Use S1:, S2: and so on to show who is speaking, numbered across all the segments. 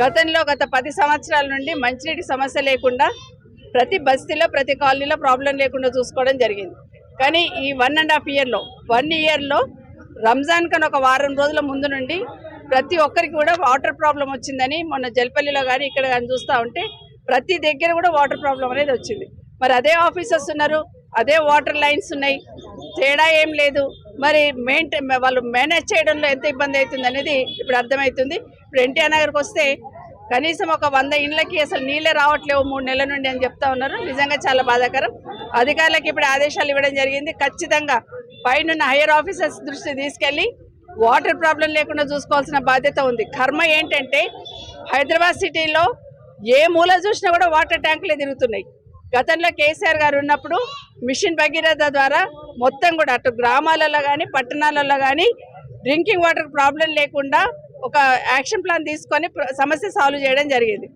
S1: గతంలో గత పది సంవత్సరాల నుండి మంచినీటి సమస్య లేకుండా ప్రతి బస్తీలో ప్రతి కాలనీలో ప్రాబ్లం లేకుండా చూసుకోవడం జరిగింది. కానీ ఈ వన్ అండ్ హాఫ్ ఇయర్లో వన్ ఇయర్లో రంజాన్ కన్నా ఒక వారం రోజుల ముందు నుండి ప్రతి ఒక్కరికి కూడా వాటర్ ప్రాబ్లం వచ్చిందని మొన్న జల్పల్లిలో కానీ ఇక్కడ కానీ చూస్తూ ఉంటే ప్రతి దగ్గర కూడా వాటర్ ప్రాబ్లం అనేది వచ్చింది. మరి అదే ఆఫీసర్స్ ఉన్నారు అదే వాటర్ లైన్స్ ఉన్నాయి తేడా ఏం లేదు. మరి మెయింటైన్ వాళ్ళు మేనేజ్ చేయడంలో ఎంత ఇబ్బంది అవుతుంది అనేది ఇప్పుడు అర్థమవుతుంది. ఇప్పుడు ఎన్టీఆర్ నగర్కి వస్తే కనీసం ఒక వంద ఇండ్లకి అసలు నీళ్ళే రావట్లేవు మూడు నెలల నుండి అని చెప్తా ఉన్నారు. నిజంగా చాలా బాధాకరం. అధికారులకు ఇప్పుడు ఆదేశాలు ఇవ్వడం జరిగింది. ఖచ్చితంగా పైన హైయర్ ఆఫీసర్స్ దృష్టి తీసుకెళ్ళి వాటర్ ప్రాబ్లం లేకుండా చూసుకోవాల్సిన బాధ్యత ఉంది. కర్మ ఏంటంటే హైదరాబాద్ సిటీలో ఏ మూల చూసినా కూడా వాటర్ ట్యాంకులే తిరుగుతున్నాయి. గతంలో కేసీఆర్ గారు ఉన్నప్పుడు మిషన్ భగీరథ ద్వారా మొత్తం కూడా అటు గ్రామాలలో కానీ పట్టణాలలో కానీ డ్రింకింగ్ వాటర్ ప్రాబ్లం లేకుండా ఒక యాక్షన్ ప్లాన్ తీసుకొని సమస్య సాల్వ్ చేయడం జరిగింది.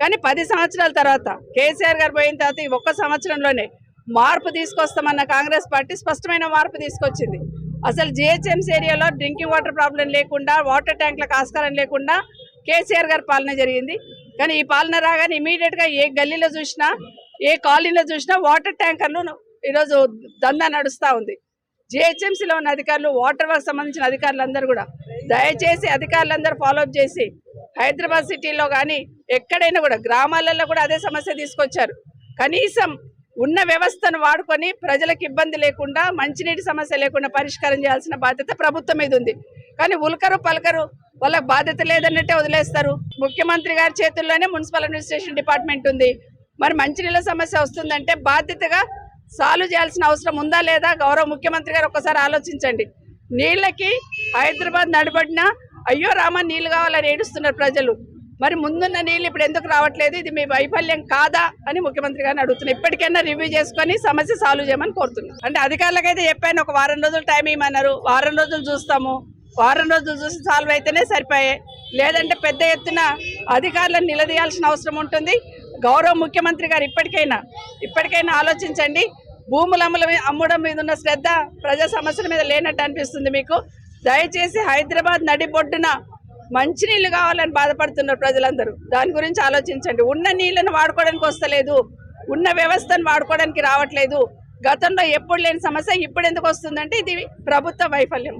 S1: కానీ పది సంవత్సరాల తర్వాత కేసీఆర్ గారు పోయిన తర్వాత ఈ ఒక్క సంవత్సరంలోనే మార్పు తీసుకొస్తామన్న కాంగ్రెస్ పార్టీ స్పష్టమైన మార్పు తీసుకొచ్చింది. అసలు జిహెచ్ఎంసీ ఏరియాలో డ్రింకింగ్ వాటర్ ప్రాబ్లం లేకుండా వాటర్ ట్యాంకులకు ఆస్కారం లేకుండా కేసీఆర్ గారి పాలన జరిగింది. కానీ ఈ పాలన రాగానే ఇమీడియట్గా ఏ గల్లీలో చూసినా ఏ కాలనీలో చూసినా వాటర్ ట్యాంకర్లు ఈరోజు దందా నడుస్తూ ఉంది. జిహెచ్ఎంసీలో ఉన్న అధికారులు వాటర్ వర్క్ సంబంధించిన అధికారులందరూ కూడా దయచేసి అధికారులందరూ ఫాలోఅప్ చేసి హైదరాబాద్ సిటీలో కానీ ఎక్కడైనా కూడా గ్రామాలలో కూడా అదే సమస్య తీసుకొచ్చారు. కనీసం ఉన్న వ్యవస్థను వాడుకొని ప్రజలకు ఇబ్బంది లేకుండా మంచినీటి సమస్య లేకుండా పరిష్కారం చేయాల్సిన బాధ్యత ప్రభుత్వం మీద ఉంది. కానీ ఉల్కరు పలకరు వాళ్ళకి బాధ్యత లేదన్నట్టే వదిలేస్తారు. ముఖ్యమంత్రి గారి చేతుల్లోనే మున్సిపల్ అడ్మినిస్ట్రేషన్ డిపార్ట్మెంట్ ఉంది. మరి మంచినీళ్ళ సమస్య వస్తుందంటే బాధ్యతగా సాల్వ్ చేయాల్సిన అవసరం ఉందా లేదా గౌరవ ముఖ్యమంత్రి గారు ఒకసారి ఆలోచించండి. నీళ్ళకి హైదరాబాద్ నడబడినా అయ్యో రామ నీళ్ళు కావాలని ఏడుస్తున్నారు ప్రజలు. మరి ముందున్న నీళ్ళు ఇప్పుడు ఎందుకు రావట్లేదు? ఇది మీ వైఫల్యం కాదా అని ముఖ్యమంత్రి గారిని అడుగుతున్నా. ఇప్పటికైనా రివ్యూ చేసుకొని సమస్య సాల్వ్ చేయమని కోరుతున్నాను అంటే అధికారులకైతే చెప్పాను ఒక వారం రోజులు టైం ఇవ్వమన్నారు. వారం రోజులు చూస్తాము. వారం రోజులు చూసి సాల్వ్ అయితేనే సరిపోయాయి లేదంటే పెద్ద ఎత్తున అధికారులను నిలదీయాల్సిన అవసరం ఉంటుంది. గౌరవ ముఖ్యమంత్రి గారు ఇప్పటికైనా ఇప్పటికైనా ఆలోచించండి. భూముల అమ్ముల అమ్మడం మీద ఉన్న శ్రద్ధ ప్రజా సమస్యల మీద లేనట్టు అనిపిస్తుంది మీకు. దయచేసి హైదరాబాద్ నడిబొడ్డున మంచినీళ్ళు కావాలని బాధపడుతున్నారు ప్రజలందరూ. దాని గురించి ఆలోచించండి. ఉన్న నీళ్ళను వాడుకోవడానికి వస్తలేదు. ఉన్న వ్యవస్థను వాడుకోవడానికి రావట్లేదు. గతంలో ఎప్పుడు లేని సమస్య ఇప్పుడు ఎందుకు వస్తుందంటే ఇది ప్రభుత్వ వైఫల్యం.